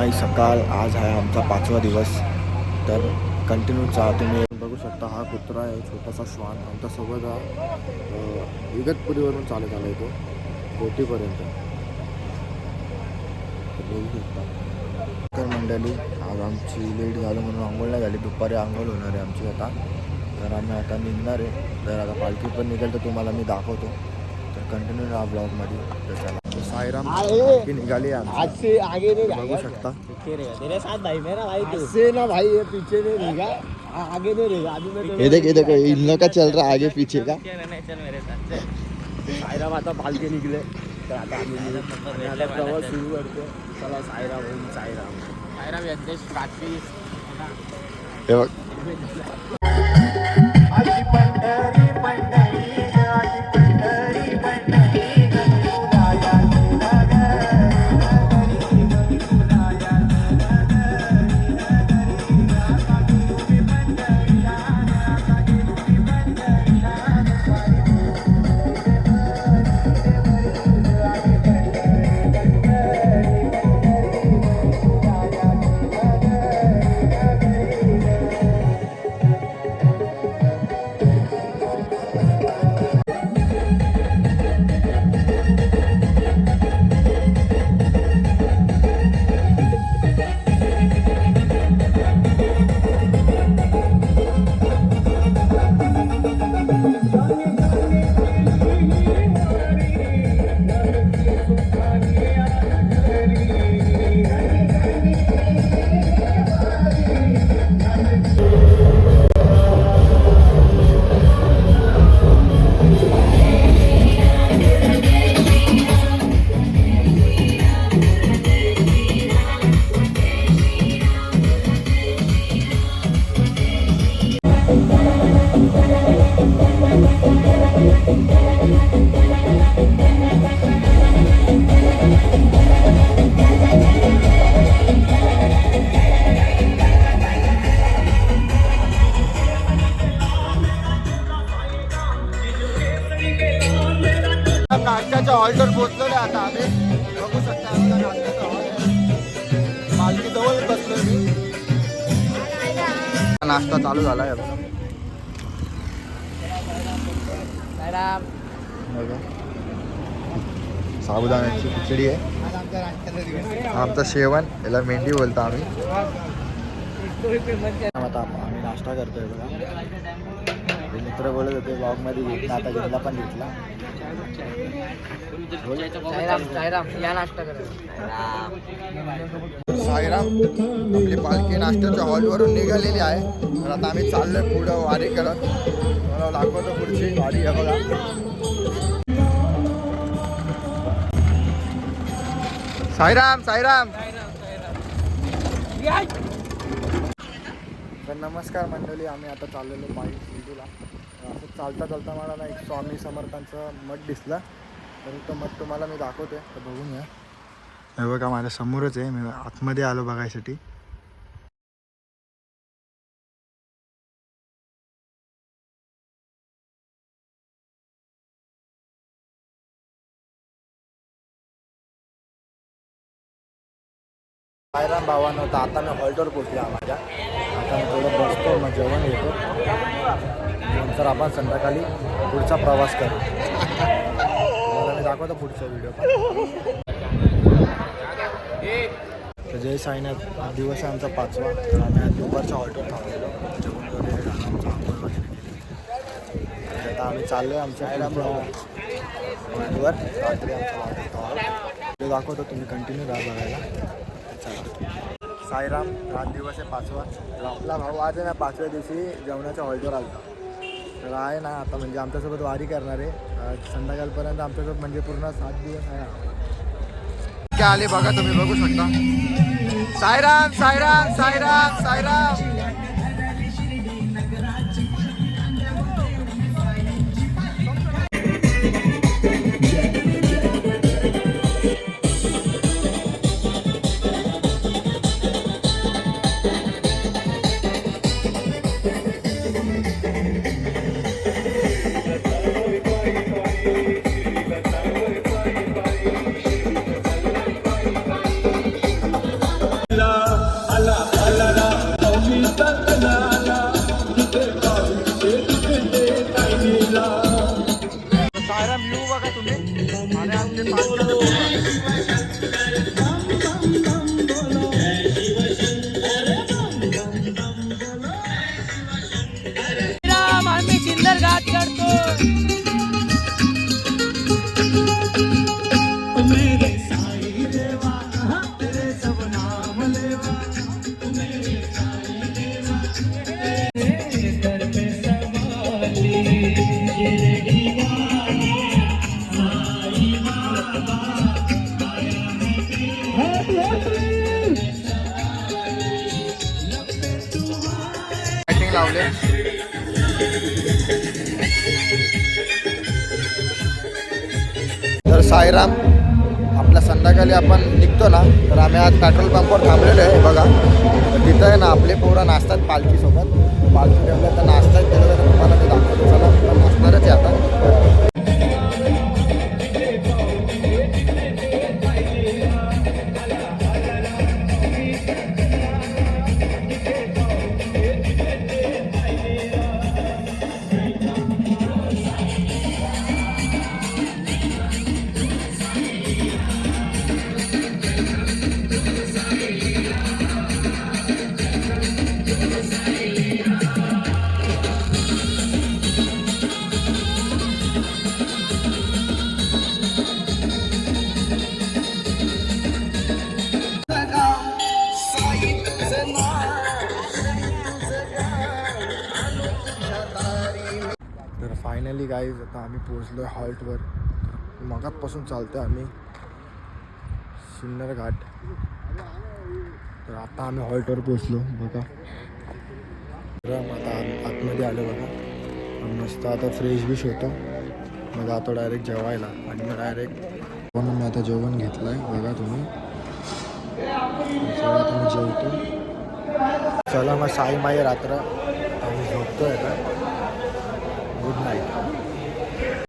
संगमाई सकाळ आज आहे आमचा पाचवा दिवस. तर कंटिन्यू चा तुम्ही बघू शकता हा कुत्रा आहे छोटासा श्वान. आमचा सोबत हा इगतपुरीवरून चालत आला आहे तो कोटीपर्यंत बघू शकता. तर मंडळी आज आमची लेट झाली म्हणून आंघोळ नाही झाली दुपारी आंघोळ होणार आहे आमची आता. तर आम्ही आता निघणार आहे. तर आता पालखी पण निघेल तर तुम्हाला मी दाखवतो. तर कंटिन्यू राहा ब्लॉगमध्ये तर चला. साईराम पालखी निघाली. आज से आगे नहीं बघू शकता. तेरे साथ भाई मेरा भाई तू. से ना भाई ये पीछे नहीं रहेगा आगे नहीं रहेगा अभी मैं ये देख ये देखो इन लोग का चल रहा है आगे पीछे का? सायराम आता पालखी निघले. तर आता आम्ही प्रवास सुरू करतो चला सायराम ओम सायराम सायराम यज्ञेश काठी हे बघ. नाश्त्याच्या हॉल्टवर पोहोचलेलो आता आम्ही. बघू शकता आम्हाला नाश्त्याचा हॉल आहे. पालखी जवळ बसलो मी नाश्ता चालू झाला आहे. साबुदाण्याची खिचडी आहे. आमच्या आमचा शेवण याला मेंढी बोलतो आम्ही. आता आम्ही नाश्ता करतोय बघा. मित्र बोलत होते ब्लॉगमध्ये घेतला आता घेतला पण घेतला सायराम सायराम या नाश्ता करा. साईराम आपली पालखी नाश्त्याच्या हॉलवरून निघालेली आहे. तर आता आम्ही चाललोय पुढं वारी करत. मला दाखवतो पुढची वारी आहे बघा. साईराम साईराम. तर नमस्कार मंडळी आम्ही आता चाललेलो तर असं चालता चालता मला ना एक स्वामी समर्थांचं मठ दिसला. तर तो मठ तुम्हाला मी दाखवते तर बघून या हे बघा माझ्या समोरच आहे मी आतमध्ये आलो बघायसाठी. सायराम भावानं होता आता मी हॉल्टवर पोचल्या माझ्या आता मी थोडं बसतो मग जेवण घेतो. तर आपण संध्याकाळी पुढचा प्रवास करू. मी दाखवतो पुढचा व्हिडिओ तर जय साईनाथ. हा दिवस आहे आमचा पाचवा. आम्ही आज दुपारच्या हॉल्टवर थांबलेलो. जेवण वगैरे आंघोळ वगैरे तर आता आम्ही चाललो आहे आमच्या हॉल्टवर रात्री आमचा दाखवतो तुम्ही कंटिन्यू राहा बघायला. चला. साईराम रात दिवस आहे पाचवा. तर आपला भाऊ आज आहे ना पाचव्या दिवशी जेवणाच्या हॉल्टवर आला तर आहे ना आता म्हणजे आमच्यासोबत वारी करणार. आहे संध्याकाळपर्यंत आमच्यासोबत म्हणजे पूर्ण सात दिवस आहे आले बघा तुम्ही बघू शकता. साईराम साईराम. Yeah. लावले. तर साईराम आपल्या संध्याकाळी आपण निघतो ना तर आम्ही आज पेट्रोल पंपवर थांबलेलो आहे बघा. तिथं आहे ना आपले पोरं नाचतात पालखीसोबत. पालखी ठेवल्या तर नाचतात त्याला तुम्हाला ते दाखवतो चला. फायनली गाईज आता आम्ही पोहोचलो आहे हॉल्टवर मगातपासून चालतो आहे आम्ही. सुंदर घाट तर आता आम्ही हॉल्टवर पोचलो बघा. मग आता आतमध्ये आलो बघा. मस्त आता फ्रेश बिश होतो. मग आता डायरेक्ट जेवायला. आणि मग डायरेक्ट म्हणून मी आता जेवण घेतलं आहे बघा तुम्ही. चला जेवतो. चला मग साई माई रात्र. आम्ही झोपतो आहे का গুড নাইট